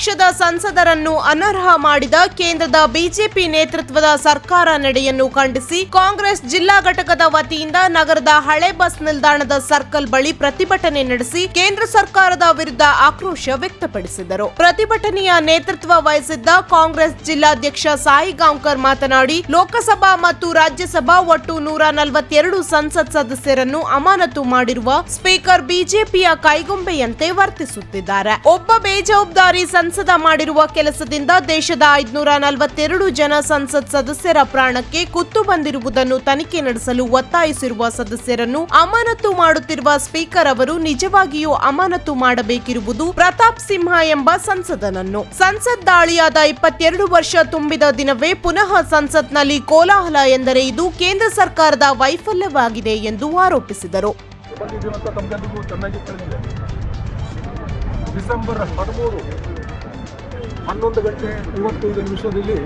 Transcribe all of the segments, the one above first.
ಪಕ್ಷದ ಸಂಸದರನ್ನು ಅನರ್ಹ ಮಾಡಿದ ಕೇಂದ್ರದ ಬಿಜೆಪಿ ನೇತೃತ್ವದ ಸರ್ಕಾರ ನಡೆಯನ್ನು ಖಂಡಿಸಿ ಕಾಂಗ್ರೆಸ್ ಜಿಲ್ಲಾ ಘಟಕದ ವತಿಯಿಂದ ನಗರದ ಹಳೆ ಬಸ್ ನಿಲ್ದಾಣದ ಸರ್ಕಲ್ ಬಳಿ ಪ್ರತಿಭಟನೆ ನಡೆಸಿ ಕೇಂದ್ರ ಸರ್ಕಾರದ ವಿರುದ್ಧ ಆಕ್ರೋಶ ವ್ಯಕ್ತಪಡಿಸಿದರು. ಪ್ರತಿಭಟನೆಯ ನೇತೃತ್ವ ವಹಿಸಿದ್ದ ಕಾಂಗ್ರೆಸ್ ಜಿಲ್ಲಾಧ್ಯಕ್ಷ ಸಾಯಿ ಗಾಂವ್ಕರ್ ಮಾತನಾಡಿ, ಲೋಕಸಭಾ ಮತ್ತು ರಾಜ್ಯಸಭಾ ಒಟ್ಟು ನೂರ ನಲವತ್ತೆರಡು ಸಂಸತ್ ಸದಸ್ಯರನ್ನು ಅಮಾನತು ಮಾಡಿರುವ ಸ್ಪೀಕರ್ ಬಿಜೆಪಿಯ ಕೈಗೊಂಬೆಯಂತೆ ವರ್ತಿಸುತ್ತಿದ್ದಾರೆ. ಒಬ್ಬ ಬೇಜವಾಬ್ದಾರಿ ಮಾಡಿರುವ ಕೆಲಸದಿಂದ ದೇಶದ ಐದುನೂರ ನಲವತ್ತೆರಡು ಜನ ಸಂಸತ್ ಸದಸ್ಯರ ಪ್ರಾಣಕ್ಕೆ ಕುತ್ತು ಬಂದಿರುವುದನ್ನು ತನಿಖೆ ನಡೆಸಲು ಒತ್ತಾಯಿಸಿರುವ ಸದಸ್ಯರನ್ನು ಅಮಾನತು ಮಾಡುತ್ತಿರುವ ಸ್ಪೀಕರ್ ಅವರು ನಿಜವಾಗಿಯೂ ಅಮಾನತು ಮಾಡಬೇಕಿರುವುದು ಪ್ರತಾಪ್ ಸಿಂಹ ಎಂಬ ಸಂಸದನನ್ನು. ಸಂಸತ್ ದಾಳಿಯಾದ ಇಪ್ಪತ್ತೆರಡು ವರ್ಷ ತುಂಬಿದ ದಿನವೇ ಪುನಃ ಸಂಸತ್ನಲ್ಲಿ ಕೋಲಾಹಲ ಎಂದರೆ ಇದು ಕೇಂದ್ರ ಸರ್ಕಾರದ ವೈಫಲ್ಯವಾಗಿದೆ ಎಂದು ಆರೋಪಿಸಿದರು. ಡಿಸೆಂಬರ್ ಹದಿಮೂರು ಹನ್ನೊಂದು ಗಂಟೆ ಮೂವತ್ತೈದು ನಿಮಿಷದಲ್ಲಿ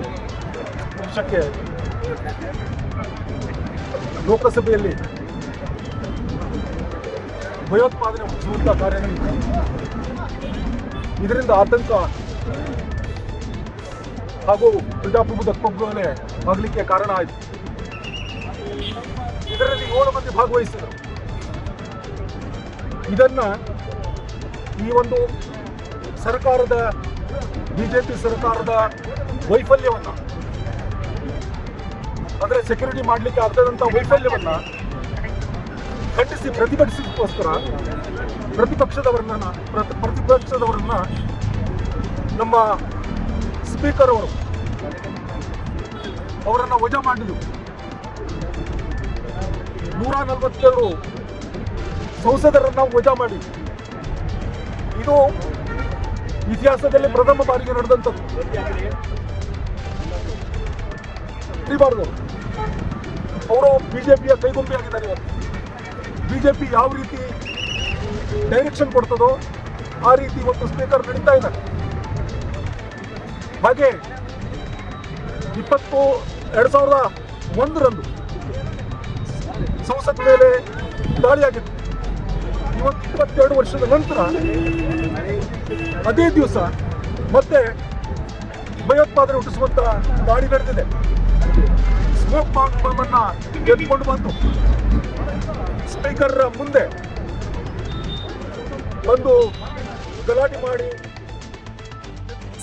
ವರ್ಷಕ್ಕೆ ಲೋಕಸಭೆಯಲ್ಲಿ ಭಯೋತ್ಪಾದನೆ ಹುಟ್ಟುವಂಥ ಕಾರ್ಯ ಇದರಿಂದ ಆತಂಕ ಹಾಗೂ ಪ್ರಜಾಪ್ರಭುತ್ವ ಪ್ರಭುಗಳೇ ಆಗಲಿಕ್ಕೆ ಕಾರಣ ಆಯಿತು. ಇದರಲ್ಲಿ ಏಳು ಮಂದಿ ಭಾಗವಹಿಸಿದರು. ಇದನ್ನ ಈ ಒಂದು ಸರ್ಕಾರದ ಬಿಜೆಪಿ ಸರ್ಕಾರದ ವೈಫಲ್ಯವನ್ನ, ಅಂದ್ರೆ ಸೆಕ್ಯೂರಿಟಿ ಮಾಡಲಿಕ್ಕೆ ಆಗ್ತದಂತ ವೈಫಲ್ಯವನ್ನ ಖಂಡಿಸಿ ಪ್ರತಿಭಟಿಸಿದಕ್ಕೋಸ್ಕರ ಪ್ರತಿಪಕ್ಷದವರನ್ನ, ಪ್ರತಿ- ಪ್ರತಿಪಕ್ಷದವರನ್ನ ನಮ್ಮ ಸ್ಪೀಕರ್ ಅವರು ಅವರನ್ನ ವಜಾ ಮಾಡಿದ್ರು. ನೂರ ನಲವತ್ತೆರಡು ಸಂಸದರನ್ನ ವಜಾ ಮಾಡಿ ಇದು ಇತಿಹಾಸದಲ್ಲಿ ಪ್ರಥಮ ಬಾರಿಗೆ ನಡೆದಂಥದ್ದು. ಇರಬಾರ್ದು ಅವರು. ಬಿಜೆಪಿಯ ಕೈಗೊಂಬೆಯಾಗಿದ್ದಾರೆ. ಇವತ್ತು ಬಿಜೆಪಿ ಯಾವ ರೀತಿ ಡೈರೆಕ್ಷನ್ ಕೊಡ್ತದೋ ಆ ರೀತಿ ಇವತ್ತು ಸ್ಪೀಕರ್ ನಡೀತಾ ಇದ್ದಾರೆ ಹಾಗೆ ಇಪ್ಪತ್ತು, ಎರಡು ಸಾವಿರದ ಒಂದರಂದು ಸಂಸತ್ ಮೇಲೆ ದಾಳಿಯಾಗಿತ್ತು. ಇವತ್ತು ಇಪ್ಪತ್ತೆರಡು ವರ್ಷದ ನಂತರ ಅದೇ ದಿವಸ ಮತ್ತೆ ಭಯೋತ್ಪಾದನೆ ಹುಟ್ಟಿಸುವಂತ ದಾಳಿ ನಡೆದಿದೆ. ಸ್ಮೋಕ್ ಬಾಂಬ್ ಅನ್ನ ಎತ್ಕೊಂಡು ಬಂದು ಸ್ಪೀಕರ್ ಮುಂದೆ ಬಂದು ಗಲಾಟೆ ಮಾಡಿ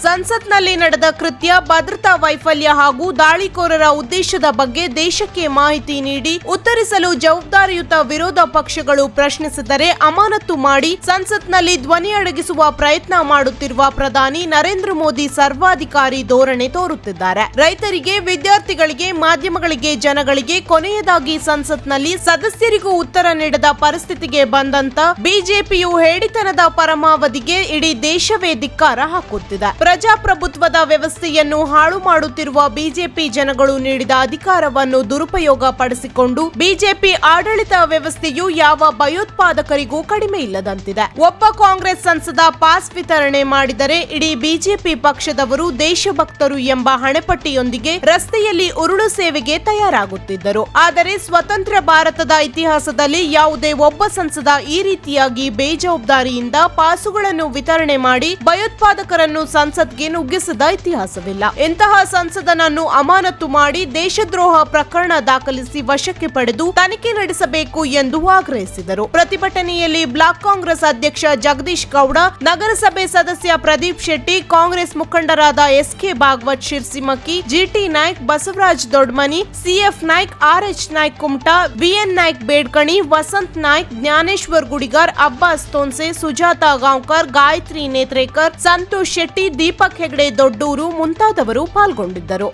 ಸಂಸತ್ನಲ್ಲಿ ನಡೆದ ಕೃತ್ಯ, ಭದ್ರತಾ ವೈಫಲ್ಯ ಹಾಗೂ ದಾಳಿಕೋರರ ಉದ್ದೇಶದ ಬಗ್ಗೆ ದೇಶಕ್ಕೆ ಮಾಹಿತಿ ನೀಡಿ ಉತ್ತರಿಸಲು ಜವಾಬ್ದಾರಿಯುತ ವಿರೋಧ ಪಕ್ಷಗಳು ಪ್ರಶ್ನಿಸಿದರೆ ಅಮಾನತು ಮಾಡಿ ಸಂಸತ್ನಲ್ಲಿ ಧ್ವನಿ ಅಡಗಿಸುವ ಪ್ರಯತ್ನ ಮಾಡುತ್ತಿರುವ ಪ್ರಧಾನಿ ನರೇಂದ್ರ ಮೋದಿ ಸರ್ವಾಧಿಕಾರಿ ಧೋರಣೆ ತೋರುತ್ತಿದ್ದಾರೆ. ರೈತರಿಗೆ, ವಿದ್ಯಾರ್ಥಿಗಳಿಗೆ, ಮಾಧ್ಯಮಗಳಿಗೆ, ಜನಗಳಿಗೆ ಕೊನೆಯದಾಗಿ ಸಂಸತ್ನಲ್ಲಿ ಸದಸ್ಯರಿಗೂ ಉತ್ತರ ನೀಡದ ಪರಿಸ್ಥಿತಿಗೆ ಬಂದಂತ ಬಿಜೆಪಿಯು ಹೇಳಿತನದ ಪರಮಾವಧಿಗೆ ಇಡೀ ದೇಶವೇ ಧಿಕ್ಕಾರ ಹಾಕುತ್ತಿದೆ. ಪ್ರಜಾಪ್ರಭುತ್ವದ ವ್ಯವಸ್ಥೆಯನ್ನು ಹಾಳು ಮಾಡುತ್ತಿರುವ ಬಿಜೆಪಿ ಜನಗಳು ನೀಡಿದ ಅಧಿಕಾರವನ್ನು ದುರುಪಯೋಗ ಪಡಿಸಿಕೊಂಡು ಬಿಜೆಪಿ ಆಡಳಿತ ವ್ಯವಸ್ಥೆಯು ಯಾವ ಭಯೋತ್ಪಾದಕರಿಗೂ ಕಡಿಮೆ ಇಲ್ಲದಂತಿದೆ. ಒಬ್ಬ ಕಾಂಗ್ರೆಸ್ ಸಂಸದ ಪಾಸ್ ವಿತರಣೆ ಮಾಡಿದರೆ ಇಡೀ ಬಿಜೆಪಿ ಪಕ್ಷದವರು ದೇಶಭಕ್ತರು ಎಂಬ ಹಣೆಪಟ್ಟಿಯೊಂದಿಗೆ ರಸ್ತೆಯಲ್ಲಿ ಉರುಳು ಸೇವೆಗೆ ತಯಾರಾಗುತ್ತಿದ್ದರು. ಆದರೆ ಸ್ವತಂತ್ರ ಭಾರತದ ಇತಿಹಾಸದಲ್ಲಿ ಯಾವುದೇ ಒಬ್ಬ ಸಂಸದ ಈ ರೀತಿಯಾಗಿ ಬೇಜವಾಬ್ದಾರಿಯಿಂದ ಪಾಸುಗಳನ್ನು ವಿತರಣೆ ಮಾಡಿ ಭಯೋತ್ಪಾದಕರನ್ನು ಸಂಸತ್ಗೆ ನುಗ್ಗಿಸಿದ ಇತಿಹಾಸವಿಲ್ಲ. ಇಂತಹ ಸಂಸದನನ್ನು ಅಮಾನತು ಮಾಡಿ ದೇಶದ್ರೋಹ ಪ್ರಕರಣ ದಾಖಲಿಸಿ ವಶಕ್ಕೆ ಪಡೆದು ತನಿಖೆ ನಡೆಸಬೇಕು ಎಂದು ಆಗ್ರಹಿಸಿದರು. ಪ್ರತಿಭಟನೆಯಲ್ಲಿ ಬ್ಲಾಕ್ ಕಾಂಗ್ರೆಸ್ ಅಧ್ಯಕ್ಷ ಜಗದೀಶ್ ಗೌಡ, ನಗರಸಭೆ ಸದಸ್ಯ ಪ್ರದೀಪ್ ಶೆಟ್ಟಿ, ಕಾಂಗ್ರೆಸ್ ಮುಖಂಡರಾದ S K Bhagwat Shirsimakki, GT Naik, Basavaraj Dodmani, CF Naik R H Naik Kumta, VN Naik Bedkani, Vasant Naik, Dnyaneshwar Gudigar, Abbas Thonse, Sujata Gaonkar, Gayatri Netrekar, Santosh Shetty Deepak Hegde, Doddur ಮುಂತಾದವರು ಪಾಲ್ಗೊಂಡಿದ್ದರು.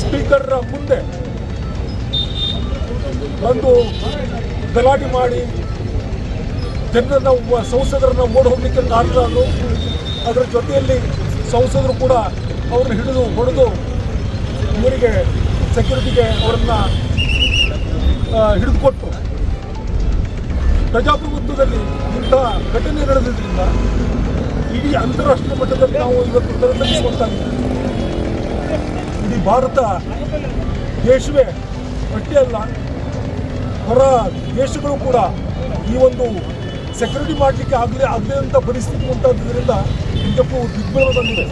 Speaker ಮುಂದೆ ಬಂದು ಗಲಾಟೆ ಮಾಡಿ ಜನರನ್ನ ಸಂಸದರನ್ನ ಓಡಿ ಹೋಗ್ಲಿಕ್ಕೆ ಕಾರಣ ಅದು. ಅದರ ಜೊತೆಯಲ್ಲಿ ಸಂಸದರು ಕೂಡ ಅವರನ್ನು ಹಿಡಿದು ಹೊಡೆದು ಇವರಿಗೆ ಸೆಕ್ಯೂರಿಟಿಗೆ ಅವರನ್ನ ಹಿಡಿದುಕೊಟ್ಟು ಪ್ರಜಾಪ್ರಭುತ್ವದಲ್ಲಿ ಇಂಥ ಘಟನೆ ನಡೆದಿದ್ದರಿಂದ ಇಡೀ ಅಂತಾರಾಷ್ಟ್ರೀಯ ಮಟ್ಟದಲ್ಲಿ ನಾವು ಇವತ್ತು ತಲೆತಗ್ಗಿಸುವಂತಾಗಿದೆ ಇಡೀ ಭಾರತ ದೇಶವೇ ಅಷ್ಟೇ ಅಲ್ಲ, ಹೊರ ದೇಶಗಳು ಕೂಡ ಈ ಒಂದು ಸೆಕ್ಯೂರಿಟಿ ಮಾಡಲಿಕ್ಕೆ ಆಗಲೇ ಆಗದೇ ಅಂತ ಪರಿಸ್ಥಿತಿ ಉಂಟಾದ್ದರಿಂದ ನಿಜಕ್ಕೂ ದಿಗ್ಭ್ರಮ ಬಂದಿದೆ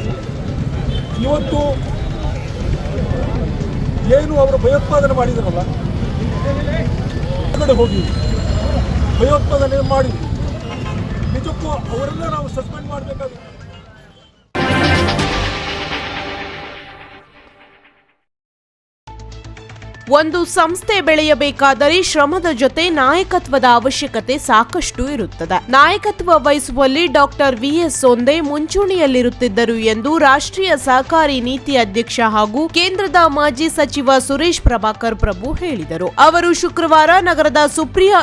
ಇವತ್ತು ಏನು ಅವರು ಭಯೋತ್ಪಾದನೆ ಮಾಡಿದಾರಲ್ಲ ಕಡೆ ಹೋಗಿ ಭಯೋತ್ಪಾದನೆ ಮಾಡಿ ನಿಜಕ್ಕೂ ಅವರನ್ನ ನಾವು ಸಸ್ಪೆಂಡ್ ಮಾಡಬೇಕಾಗುತ್ತೆ. ಒಂದು ಸಂಸ್ಥೆ ಬೆಳೆಯಬೇಕಾದರೆ ಶ್ರಮದ ಜೊತೆ ನಾಯಕತ್ವದ ಅವಶ್ಯಕತೆ ಸಾಕಷ್ಟು ಇರುತ್ತದೆ. ನಾಯಕತ್ವ ವಹಿಸುವಲ್ಲಿ ಡಾಕ್ಟರ್ ವಿಎಸ್ ಸೋಂದೆ ಮುಂಚೂಣಿಯಲ್ಲಿರುತ್ತಿದ್ದರು ಎಂದು ರಾಷ್ಟ್ರೀಯ ಸಹಕಾರಿ ನೀತಿ ಅಧ್ಯಕ್ಷ ಹಾಗೂ ಕೇಂದ್ರದ ಮಾಜಿ ಸಚಿವ ಸುರೇಶ್ ಪ್ರಭಾಕರ್ ಪ್ರಭು ಹೇಳಿದರು. ಅವರು ಶುಕ್ರವಾರ ನಗರದ ಸುಪ್ರಿಯಾ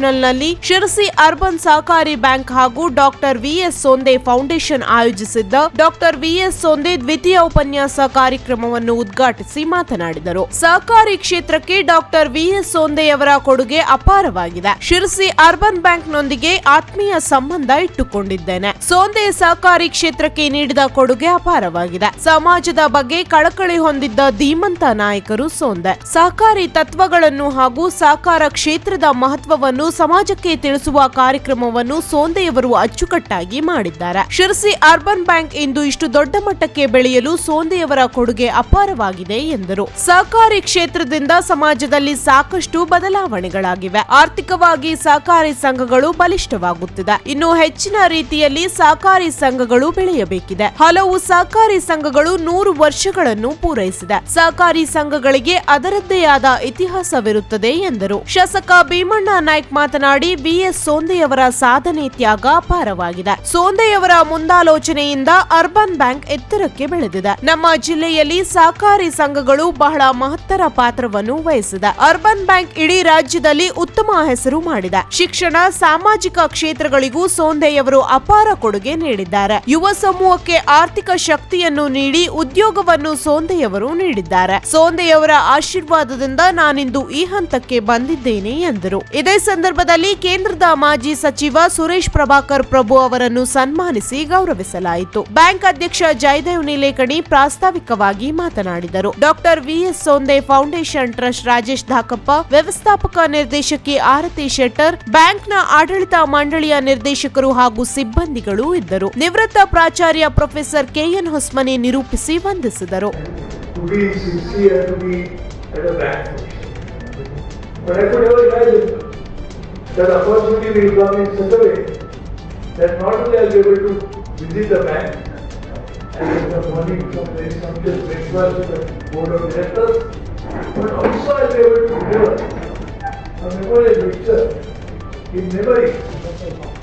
ನಲ್ಲಿ ಶಿರಸಿ ಅರ್ಬನ್ ಸಹಕಾರಿ ಬ್ಯಾಂಕ್ ಹಾಗೂ ಡಾಕ್ಟರ್ ವಿಎಸ್ ಸೊಂದೆ ಫೌಂಡೇಶನ್ ಆಯೋಜಿಸಿದ್ದ ಡಾಕ್ಟರ್ ವಿಎಸ್ ಸೊಂದೆ ದ್ವಿತೀಯ ಉಪನ್ಯಾಸ ಕಾರ್ಯಕ್ರಮವನ್ನು ಉದ್ಘಾಟಿಸಿ ಮಾತನಾಡಿದರು. ಸಹಕಾರಿ ಕ್ಷೇತ್ರಕ್ಕೆ ಡಾಕ್ಟರ್ ವಿಎಸ್ ಸೋಂದೆಯವರ ಕೊಡುಗೆ ಅಪಾರವಾಗಿದೆ. ಶಿರಸಿ ಅರ್ಬನ್ ಬ್ಯಾಂಕ್ನೊಂದಿಗೆ ಆತ್ಮೀಯ ಸಂಬಂಧ ಇಟ್ಟುಕೊಂಡಿದ್ದೇನೆ. ಸೋಂದೆ ಸಹಕಾರಿ ಕ್ಷೇತ್ರಕ್ಕೆ ನೀಡಿದ ಕೊಡುಗೆ ಅಪಾರವಾಗಿದೆ. ಸಮಾಜದ ಬಗ್ಗೆ ಕಳಕಳಿ ಹೊಂದಿದ್ದ ಧೀಮಂತ ನಾಯಕರು ಸೋಂದೆ. ಸಹಕಾರಿ ತತ್ವಗಳನ್ನು ಹಾಗೂ ಸಹಕಾರ ಕ್ಷೇತ್ರದ ಮಹತ್ವವನ್ನು ಸಮಾಜಕ್ಕೆ ತಿಳಿಸುವ ಕಾರ್ಯಕ್ರಮವನ್ನು ಸೋಂದೆಯವರು ಅಚ್ಚುಕಟ್ಟಾಗಿ ಮಾಡಿದ್ದಾರೆ. ಶಿರಸಿ ಅರ್ಬನ್ ಬ್ಯಾಂಕ್ ಇಂದು ಇಷ್ಟು ದೊಡ್ಡ ಮಟ್ಟಕ್ಕೆ ಬೆಳೆಯಲು ಸೋಂದೆಯವರ ಕೊಡುಗೆ ಅಪಾರವಾಗಿದೆ ಎಂದರು. ಸಹಕಾರಿ ಕ್ಷೇತ್ರದಿಂದ ಸಮಾಜದಲ್ಲಿ ಸಾಕಷ್ಟು ಬದಲಾವಣೆಗಳಾಗಿವೆ. ಆರ್ಥಿಕವಾಗಿ ಸಹಕಾರಿ ಸಂಘಗಳು ಬಲಿಷ್ಠವಾಗುತ್ತಿದೆ. ಇನ್ನು ಹೆಚ್ಚಿನ ರೀತಿಯಲ್ಲಿ ಸಹಕಾರಿ ಸಂಘಗಳು ಬೆಳೆಯಬೇಕಿದೆ. ಹಲವು ಸಹಕಾರಿ ಸಂಘಗಳು ನೂರು ವರ್ಷಗಳನ್ನು ಪೂರೈಸಿದೆ. ಸಹಕಾರಿ ಸಂಘಗಳಿಗೆ ಅದರದ್ದೇ ಆದ ಇತಿಹಾಸವಿರುತ್ತದೆ ಎಂದರು. ಶಾಸಕ ಭೀಮಣ್ಣ ನಾಯ್ಕ ಮಾತನಾಡಿ ಬಿಎಸ್ ಸೋಂದೆಯವರ ಸಾಧನೆ ತ್ಯಾಗ ಅಪಾರವಾಗಿದೆ. ಸೋಂದೆಯವರ ಮುಂದಾಲೋಚನೆಯಿಂದ ಅರ್ಬನ್ ಬ್ಯಾಂಕ್ ಎತ್ತರಕ್ಕೆ ಬೆಳೆದಿದೆ. ನಮ್ಮ ಜಿಲ್ಲೆಯಲ್ಲಿ ಸಹಕಾರಿ ಸಂಘಗಳು ಬಹಳ ಮಹತ್ತರ ಪಾತ್ರವನ್ನು ವಹಿಸಿದೆ ಅರ್ಬನ್ ಬ್ಯಾಂಕ್ ಇಡೀ ರಾಜ್ಯದಲ್ಲಿ ಉತ್ತಮ ಹೆಸರು ಮಾಡಿದೆ. ಶಿಕ್ಷಣ, ಸಾಮಾಜಿಕ ಕ್ಷೇತ್ರಗಳಿಗೂ ಸೋಂದೆಯವರು ಅಪಾರ ಕೊಡುಗೆ ನೀಡಿದ್ದಾರೆ. ಯುವ ಸಮೂಹಕ್ಕೆ ಆರ್ಥಿಕ ಶಕ್ತಿಯನ್ನು ನೀಡಿ ಉದ್ಯೋಗವನ್ನು ಸೋಂದೆಯವರು ನೀಡಿದ್ದಾರೆ. ಸೋಂದೆಯವರ ಆಶೀರ್ವಾದದಿಂದ ನಾನಿಂದು ಈ ಹಂತಕ್ಕೆ ಬಂದಿದ್ದೇನೆ ಎಂದರು. ಇದೇ ಸಂದರ್ಭದಲ್ಲಿ ಕೇಂದ್ರದ ಮಾಜಿ ಸಚಿವ ಸುರೇಶ್ ಪ್ರಭಾಕರ್ ಪ್ರಭು ಅವರನ್ನು ಸನ್ಮಾನಿಸಿ ಗೌರವಿಸಲಾಯಿತು. ಬ್ಯಾಂಕ್ ಅಧ್ಯಕ್ಷ ಜಯದೇವ್ ನಿಲೇಕಣಿ ಪ್ರಾಸ್ತಾವಿಕವಾಗಿ ಮಾತನಾಡಿದರು. Doctor VS Sonde foundation trust Rajesh Dhakappa ವ್ಯವಸ್ಥಾಪಕ ನಿರ್ದೇಶಕಿ ಆರತಿ ಶೆಟ್ಟರ್ ಬ್ಯಾಂಕ್ನ ಆಡಳಿತ ಮಂಡಳಿಯ ನಿರ್ದೇಶಕರು ಹಾಗೂ ಸಿಬ್ಬಂದಿಗಳು ಇದ್ದರು ನಿವೃತ್ತ ಪ್ರಾಚಾರ್ಯ ಪ್ರೊಫೆಸರ್ ಕೆಎನ್ ಹೊಸ್ಮನಿ ನಿರೂಪಿಸಿ ವಂದಿಸಿದರು the in the the board of directors, but also be able to deliver a memorial lecture in memory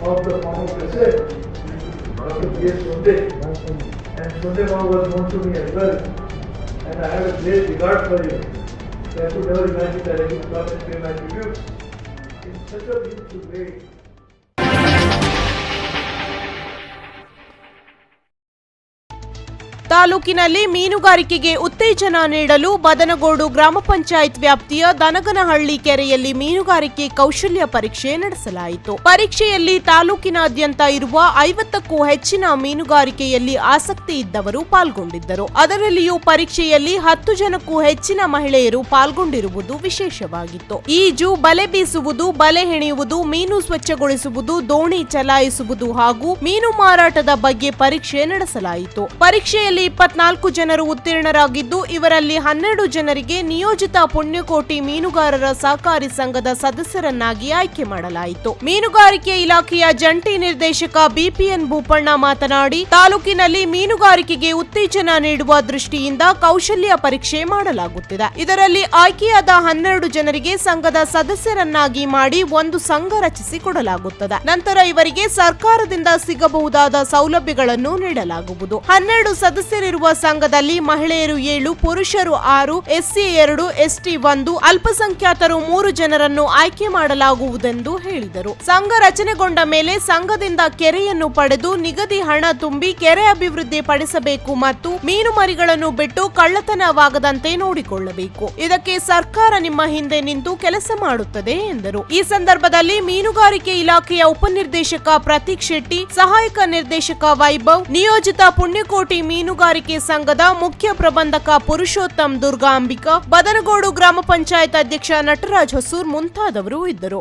of the former president, Dr. B.S. Sonde. And Sonde Mama was known to me as well. And I have a great regard for you. So I could never imagine that I would come and pay my tribute in such a beautiful way. ತಾಲೂಕಿನಲ್ಲಿ ಮೀನುಗಾರಿಕೆಗೆ ಉತ್ತೇಜನ ನೀಡಲು ಬದನಗೋಡು ಗ್ರಾಮ ಪಂಚಾಯತ್ ವ್ಯಾಪ್ತಿಯ ದನಗನಹಳ್ಳಿ ಕೆರೆಯಲ್ಲಿ ಮೀನುಗಾರಿಕೆ ಕೌಶಲ್ಯ ಪರೀಕ್ಷೆ ನಡೆಸಲಾಯಿತು. ಪರೀಕ್ಷೆಯಲ್ಲಿ ತಾಲೂಕಿನಾದ್ಯಂತ ಇರುವ ಐವತ್ತಕ್ಕೂ ಹೆಚ್ಚಿನ ಮೀನುಗಾರಿಕೆಯಲ್ಲಿ ಆಸಕ್ತಿ ಇದ್ದವರು ಪಾಲ್ಗೊಂಡಿದ್ದರು. ಅದರಲ್ಲಿಯೂ ಪರೀಕ್ಷೆಯಲ್ಲಿ ಹತ್ತು ಜನಕ್ಕೂ ಹೆಚ್ಚಿನ ಮಹಿಳೆಯರು ಪಾಲ್ಗೊಂಡಿರುವುದು ವಿಶೇಷವಾಗಿತ್ತು. ಈಜು ಬಲೆ ಬೀಸುವುದು, ಬಲೆ ಹೆಣೆಯುವುದು, ಮೀನು ಸ್ವಚ್ಛಗೊಳಿಸುವುದು, ದೋಣಿ ಚಲಾಯಿಸುವುದು ಹಾಗೂ ಮೀನು ಮಾರಾಟದ ಬಗ್ಗೆ ಪರೀಕ್ಷೆ ನಡೆಸಲಾಯಿತು. ಪರೀಕ್ಷೆಯಲ್ಲಿ ಇಪ್ಪತ್ನಾಲ್ಕು ಜನರು ಉತ್ತೀರ್ಣರಾಗಿದ್ದು, ಇವರಲ್ಲಿ ಹನ್ನೆರಡು ಜನರಿಗೆ ನಿಯೋಜಿತ ಪುಣ್ಯಕೋಟಿ ಮೀನುಗಾರರ ಸಹಕಾರಿ ಸಂಘದ ಸದಸ್ಯರನ್ನಾಗಿ ಆಯ್ಕೆ ಮಾಡಲಾಯಿತು. ಮೀನುಗಾರಿಕೆ ಇಲಾಖೆಯ ಜಂಟಿ ನಿರ್ದೇಶಕ ಬಿಪಿಎನ್ ಭೂಪಣ್ಣ ಮಾತನಾಡಿ, ತಾಲೂಕಿನಲ್ಲಿ ಮೀನುಗಾರಿಕೆಗೆ ಉತ್ತೇಜನ ನೀಡುವ ದೃಷ್ಟಿಯಿಂದ ಕೌಶಲ್ಯ ಪರೀಕ್ಷೆ ಮಾಡಲಾಗುತ್ತಿದೆ. ಇದರಲ್ಲಿ ಆಯ್ಕೆಯಾದ ಹನ್ನೆರಡು ಜನರಿಗೆ ಸಂಘದ ಸದಸ್ಯರನ್ನಾಗಿ ಮಾಡಿ ಒಂದು ಸಂಘ ರಚಿಸಿ ಕೊಡಲಾಗುತ್ತದೆ ನಂತರ ಇವರಿಗೆ ಸರ್ಕಾರದಿಂದ ಸಿಗಬಹುದಾದ ಸೌಲಭ್ಯಗಳನ್ನು ನೀಡಲಾಗುವುದು. ಹನ್ನೆರಡು ಸದಸ್ಯರಿರುವ ಸಂಘದಲ್ಲಿ ಮಹಿಳೆಯರು ಏಳು, ಪುರುಷರು ಆರು, ಎಸ್ಸಿ ಎರಡು, ಎಸ್ಟಿ ಒಂದು, ಅಲ್ಪಸಂಖ್ಯಾತರು ಮೂರು ಜನರನ್ನು ಆಯ್ಕೆ ಮಾಡಲಾಗುವುದೆಂದು ಹೇಳಿದರು. ಸಂಘ ರಚನೆಗೊಂಡ ಮೇಲೆ ಸಂಘದಿಂದ ಕೆರೆಯನ್ನು ಪಡೆದು ನಿಗದಿ ಹಣ ತುಂಬಿ ಕೆರೆ ಅಭಿವೃದ್ಧಿ ಪಡಿಸಬೇಕು ಮತ್ತು ಮೀನು ಮರಿಗಳನ್ನು ಬಿಟ್ಟು ಕಳ್ಳತನವಾಗದಂತೆ ನೋಡಿಕೊಳ್ಳಬೇಕು. ಇದಕ್ಕೆ ಸರ್ಕಾರ ನಿಮ್ಮ ಹಿಂದೆ ನಿಂತು ಕೆಲಸ ಮಾಡುತ್ತದೆ ಎಂದರು. ಈ ಸಂದರ್ಭದಲ್ಲಿ ಮೀನುಗಾರಿಕೆ ಇಲಾಖೆಯ ಉಪನಿರ್ದೇಶಕ ಪ್ರತೀಕ್ ಶೆಟ್ಟಿ, ಸಹಾಯಕ ನಿರ್ದೇಶಕ ವೈಭವ್, ನಿಯೋಜಿತ ಪುಣ್ಯಕೋಟಿ ಮೀನುಗಾರಿಕೆ ಸಂಘದ ಮುಖ್ಯ ಪ್ರಬಂಧಕ ಪುರುಷೋತ್ತಮ್ ದುರ್ಗಾಂಬಿಕಾ ಬದನಗೋಡು ಗ್ರಾಮ ಪಂಚಾಯತ್ ಅಧ್ಯಕ್ಷ ನಟರಾಜ್ ಹೊಸೂರ್ ಮುಂತಾದವರು ಇದ್ದರು.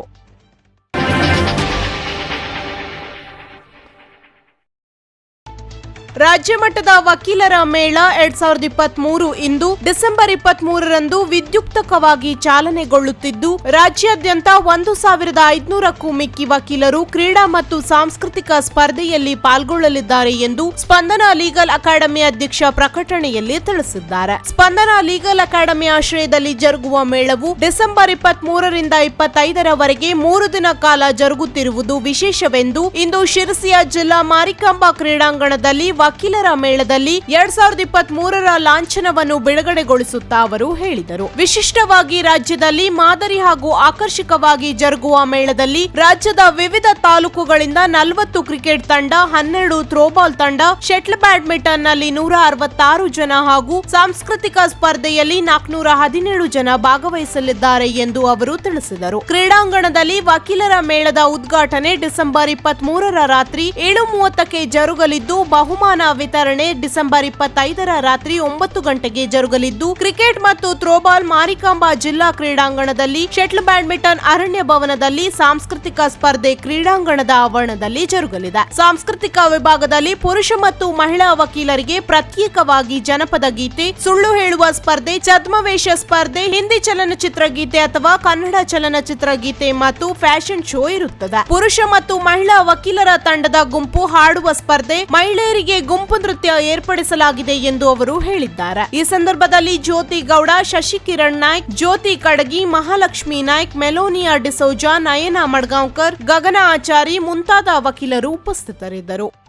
ರಾಜ್ಯ ಮಟ್ಟದ ವಕೀಲರ ಮೇಳ ಎರಡ್ ಸಾವಿರದ ಇಪ್ಪತ್ತ್ ಮೂರು ಇಂದು ಡಿಸೆಂಬರ್ ಇಪ್ಪತ್ತ್ ಮೂರರಂದು ವಿದ್ಯುಕ್ತಕವಾಗಿ ಚಾಲನೆಗೊಳ್ಳುತ್ತಿದ್ದು, ರಾಜ್ಯಾದ್ಯಂತ ಒಂದು ಸಾವಿರದ ಐದುನೂರಕ್ಕೂ ಮಿಕ್ಕಿ ವಕೀಲರು ಕ್ರೀಡಾ ಮತ್ತು ಸಾಂಸ್ಕೃತಿಕ ಸ್ಪರ್ಧೆಯಲ್ಲಿ ಪಾಲ್ಗೊಳ್ಳಲಿದ್ದಾರೆ ಎಂದು ಸ್ಪಂದನ ಲೀಗಲ್ ಅಕಾಡೆಮಿ ಅಧ್ಯಕ್ಷ ಪ್ರಕಟಣೆಯಲ್ಲಿ ತಿಳಿಸಿದ್ದಾರೆ. ಸ್ಪಂದನ ಲೀಗಲ್ ಅಕಾಡೆಮಿ ಆಶ್ರಯದಲ್ಲಿ ಜರುಗುವ ಮೇಳವು ಡಿಸೆಂಬರ್ ಇಪ್ಪತ್ತ್ ಮೂರರಿಂದ ಇಪ್ಪತ್ತೈದರವರೆಗೆ ಮೂರು ದಿನ ಕಾಲ ಜರುಗುತ್ತಿರುವುದು ವಿಶೇಷವೆಂದು ಇಂದು ಶಿರಸಿಯ ಜಿಲ್ಲಾ ಮಾರಿಕಾಂಬಾ ಕ್ರೀಡಾಂಗಣದಲ್ಲಿ ವಕೀಲರ ಮೇಳದಲ್ಲಿ ಎರಡ್ ಸಾವಿರದ ಇಪ್ಪತ್ತ್ ಮೂರರ ಲಾಂಛನವನ್ನು ಬಿಡುಗಡೆಗೊಳಿಸುತ್ತಾ ಅವರು ಹೇಳಿದರು. ವಿಶಿಷ್ಟವಾಗಿ ರಾಜ್ಯದಲ್ಲಿ ಮಾದರಿ ಹಾಗೂ ಆಕರ್ಷಕವಾಗಿ ಜರುಗುವ ಮೇಳದಲ್ಲಿ ರಾಜ್ಯದ ವಿವಿಧ ತಾಲೂಕುಗಳಿಂದ ನಲವತ್ತು ಕ್ರಿಕೆಟ್ ತಂಡ, ಹನ್ನೆರಡು ಥ್ರೋಬಾಲ್ ತಂಡ, ಶೆಟ್ಲ್ ಬ್ಯಾಡ್ಮಿಂಟನ್ನಲ್ಲಿ ನೂರ ಅರವತ್ತಾರು ಜನ ಹಾಗೂ ಸಾಂಸ್ಕೃತಿಕ ಸ್ಪರ್ಧೆಯಲ್ಲಿ ನಾಲ್ಕುನೂರ ಹದಿನೇಳು ಜನ ಭಾಗವಹಿಸಲಿದ್ದಾರೆ ಎಂದು ಅವರು ತಿಳಿಸಿದರು. ಕ್ರೀಡಾಂಗಣದಲ್ಲಿ ವಕೀಲರ ಮೇಳದ ಉದ್ಘಾಟನೆ ಡಿಸೆಂಬರ್ ಇಪ್ಪತ್ತ್ ಮೂರರ ರಾತ್ರಿ ಏಳು ಮೂವತ್ತಕ್ಕೆ ಜರುಗಲಿದ್ದು, ಬಹುಮಾನ ವಿತರಣೆ ಡಿಸೆಂಬರ್ ಇಪ್ಪತ್ತೈದರ ರಾತ್ರಿ ಒಂಬತ್ತು ಗಂಟೆಗೆ ಜರುಗಲಿದ್ದು, ಕ್ರಿಕೆಟ್ ಮತ್ತು ಥ್ರೋಬಾಲ್ ಮಾರಿಕಾಂಬಾ ಜಿಲ್ಲಾ ಕ್ರೀಡಾಂಗಣದಲ್ಲಿ ಶೆಟ್ಲ್ ಬ್ಯಾಡ್ಮಿಂಟನ್ ಅರಣ್ಯ ಭವನದಲ್ಲಿ ಸಾಂಸ್ಕೃತಿಕ ಸ್ಪರ್ಧೆ ಕ್ರೀಡಾಂಗಣದ ಆವರಣದಲ್ಲಿ ಜರುಗಲಿದೆ. ಸಾಂಸ್ಕೃತಿಕ ವಿಭಾಗದಲ್ಲಿ ಪುರುಷ ಮತ್ತು ಮಹಿಳಾ ವಕೀಲರಿಗೆ ಪ್ರತ್ಯೇಕವಾಗಿ ಜನಪದ ಗೀತೆ, ಸುಳ್ಳು ಹೇಳುವ ಸ್ಪರ್ಧೆ, ಛದ್ಮವೇಷ ಸ್ಪರ್ಧೆ, ಹಿಂದಿ ಚಲನಚಿತ್ರ ಗೀತೆ ಅಥವಾ ಕನ್ನಡ ಚಲನಚಿತ್ರ ಗೀತೆ ಮತ್ತು ಫ್ಯಾಷನ್ ಶೋ ಇರುತ್ತದೆ. ಪುರುಷ ಮತ್ತು ಮಹಿಳಾ ವಕೀಲರ ತಂಡದ ಗುಂಪು ಹಾಡುವ ಸ್ಪರ್ಧೆ, ಮಹಿಳೆಯರಿಗೆ ಗುಂಪು ನೃತ್ಯ ಏರ್ಪಡಿಸಲಾಗಿದೆ ಎಂದು ಅವರು ಹೇಳಿದ್ದಾರೆ. ಈ ಸಂದರ್ಭದಲ್ಲಿ ಜ್ಯೋತಿ ಗೌಡ ಶಶಿಕಿರಣ್ ನಾಯ್ಕ್, ಜ್ಯೋತಿ ಕಡಗಿ, ಮಹಾಲಕ್ಷ್ಮಿ ನಾಯ್ಕ್, ಮೆಲೋನಿಯಾ ಡಿಸೋಜಾ, ನಯನಾ ಮಡ್ಗಾಂವ್ಕರ್, ಗಗನ ಆಚಾರಿ ಮುಂತಾದ ವಕೀಲರು ಉಪಸ್ಥಿತರಿದ್ದರು.